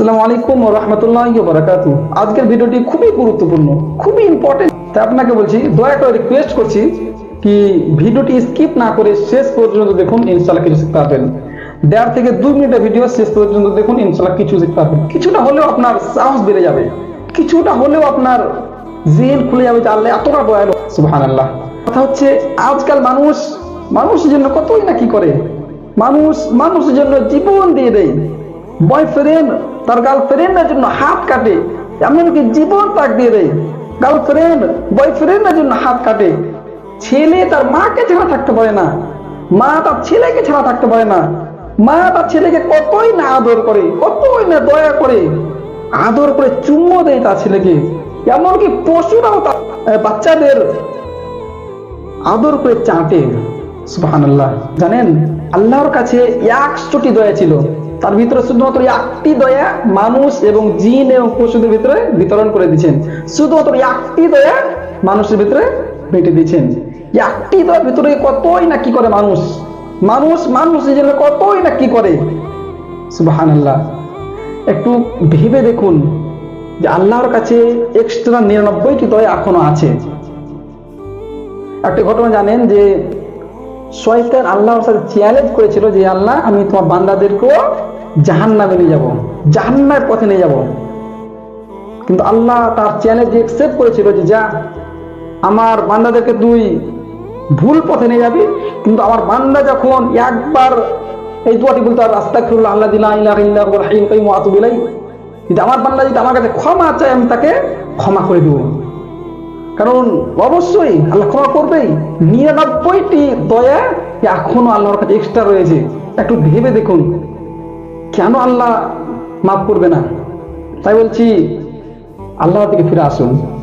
আসসালামু আলাইকুম রাহমাতুল্লাহি ওয়া বারাকাতুহু। আজকের ভিডিওটি খুবই গুরুত্বপূর্ণ, খুবই ইম্পর্টেন্ট তাই আপনাকে বলছি, দয়া করে রিকোয়েস্ট করছি কি ভিডিওটি স্কিপ না করে শেষ পর্যন্ত দেখুন, ইনশাআল্লাহ কিছু শিখতে পারবেন দেড় থেকে দুই মিনিটের ভিডিও শেষ পর্যন্ত দেখুন, ইনশাআল্লাহ কিছু শিখতে পারবেন কিছুটা হলেও আপনার সাহস বেড়ে যাবে। কিছুটা হলেও আপনার জেল খুলে যাবে আল্লাহ এতটা দয়ালু। সুবহানাল্লাহ। কথা হচ্ছে, আজকাল মানুষ, মানুষের জন্য কতই না কি করে? মানুষ, মানুষের জন্য জীবন দিয়ে দেয়। বয়ফ্রেন্ড তার গার্লফ্রেন্ডের জন্য হাত কাটে। এমনকি জীবন তাক দিয়ে দেয়। গার্লফ্রেন্ড বয়ফ্রেন্ডের জন্য হাত কাটে। ছেলে তার মাকে ছাড়া থাকতে পারে না। মা তার ছেলেকে ছাড়া থাকতে পারে না। মা তার ছেলেকে কতই না আদর করে, কতই না দয়া করে, আদর করে চুম্বো দেয় তার ছেলেকে। এমনকি পশুরাও তার বাচ্চাদের আদর করে চাটে। সুবহানাল্লাহ। জানেন, আল্লাহর কাছে একশোটি দয়া ছিল। তার ভিতরে শুধুমাত্র একটি দয়া মানুষ এবং জিন এবং পশুদের ভিতরে বিতরণ করে দিয়েছেন শুধুমাত্র একটি দয়া মানুষের ভিতরে বেটে দিয়েছেন একটি দয়ার ভিতরে কতই না কি করে মানুষ? মানুষ মানুষের জন্য কতই না কি করে? সুবহানাল্লাহ। একটু ভেবে দেখুন যে আল্লাহর কাছে এক্সট্রা নিরানব্বইটি দয়া এখনও আছে। একটা ঘটনা জানেন যে শয়তান আল্লাহর সাথে চ্যালেঞ্জ করেছিল যে, আল্লাহ, আমি তোমার বান্দাদেরকেও জাহান নামে নিয়ে যাব জাহান্নার পথে নিয়ে যাব। কিন্তু আল্লাহ তার চ্যালেঞ্জ একসেপ্ট করেছিল যে যা, আমার বান্দাদেরকে তুই ভুল পথে নিয়ে যাবি, কিন্তু আমার বান্দা যখন একবার এই দোয়াটি বলতে পারবে, আস্তাগফিরুল্লাহ আল্লাহ দিলা ইলাহা ইল্লা হুয়াল হাইয়ুল কাইয়ুম ওয়া আতুবু ইলাইহি যদি আমার বান্দা যদি আমার কাছে ক্ষমা চায়, আমি তাকে ক্ষমা করে দেবো। কারণ অবশ্যই আল্লাহ ক্ষমা করবেই। নিরানব্বইটি দয়া এখনও আল্লাহর কাছে এক্সট্রা রয়েছে। একটু ভেবে দেখুন। কেন আল্লাহ মাফ করবে না? তাই বলছি আল্লাহ থেকে ফিরে আসুন।